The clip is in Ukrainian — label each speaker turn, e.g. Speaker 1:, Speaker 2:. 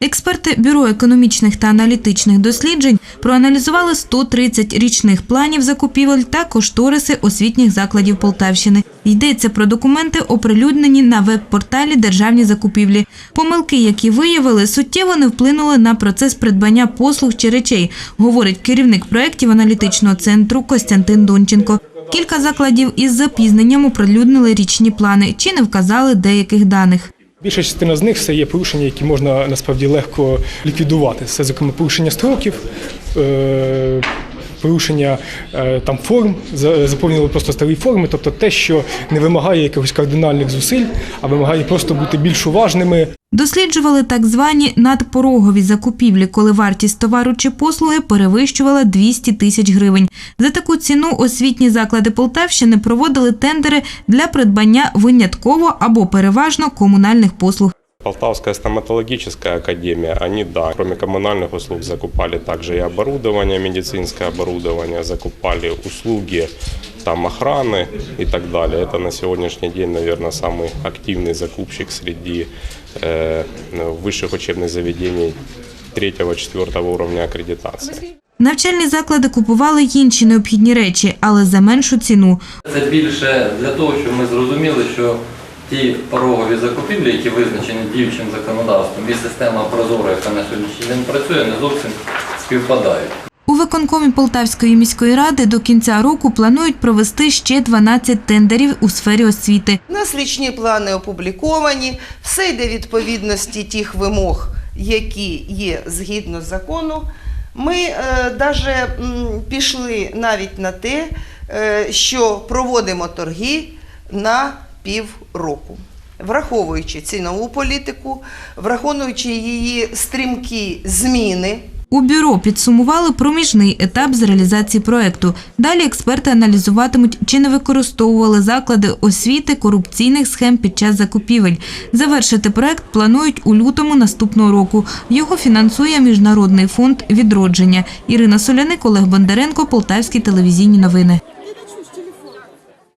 Speaker 1: Експерти Бюро економічних та аналітичних досліджень проаналізували 130 річних планів закупівель та кошториси освітніх закладів Полтавщини. Йдеться про документи, оприлюднені на веб-порталі Державні закупівлі. Помилки, які виявили, суттєво не вплинули на процес придбання послуг чи речей, говорить керівник проєктів аналітичного центру Костянтин Донченко. Кілька закладів із запізненням оприлюднили річні плани чи не вказали деяких даних.
Speaker 2: Більша частина з них це є порушення, які можна насправді легко ліквідувати. Це, зокрема, порушення строків, е, порушення е, там форм, за- заповнювали просто старі форми, тобто те, що не вимагає якихось кардинальних зусиль, а вимагає просто бути більш уважними,
Speaker 1: Досліджували так звані надпорогові закупівлі, коли вартість товару чи послуги перевищувала 200 тисяч гривень. За таку ціну освітні заклади Полтавщини проводили тендери для придбання винятково або переважно комунальних послуг.
Speaker 3: Полтавская стоматологическая академия, они, да, кроме коммунальных услуг, закупали также и оборудование, медицинское оборудование, закупали услуги там охраны и так далее. Это на сегодняшний день, наверное, самый активный закупщик среди э, высших учебных заведений третьего-четвертого уровня аккредитации.
Speaker 1: Навчальні заклади купували й інші необхідні речі, але за меншу ціну.
Speaker 4: Це більше для того, щоб ми зрозуміли, що ті порогові закупівлі, які визначені діючим законодавством, і система Прозоро, яка на сьогоднішній день працює, не зовсім співпадають.
Speaker 1: У виконкомі Полтавської міської ради до кінця року планують провести ще 12 тендерів у сфері освіти.
Speaker 5: У нас річні плани опубліковані, все йде відповідності тих вимог, які є згідно закону. Ми навіть пішли навіть на те, е, що проводимо торги на півроку. Враховуючи цінову політику, враховуючи її стрімкі зміни.
Speaker 1: У бюро підсумували проміжний етап з реалізації проекту. Далі експерти аналізуватимуть, чи не використовували заклади освіти корупційних схем під час закупівель. Завершити проект планують у лютому наступного року. Його фінансує Міжнародний фонд відродження. Ірина Соляник, Олег Бондаренко, Полтавські телевізійні новини.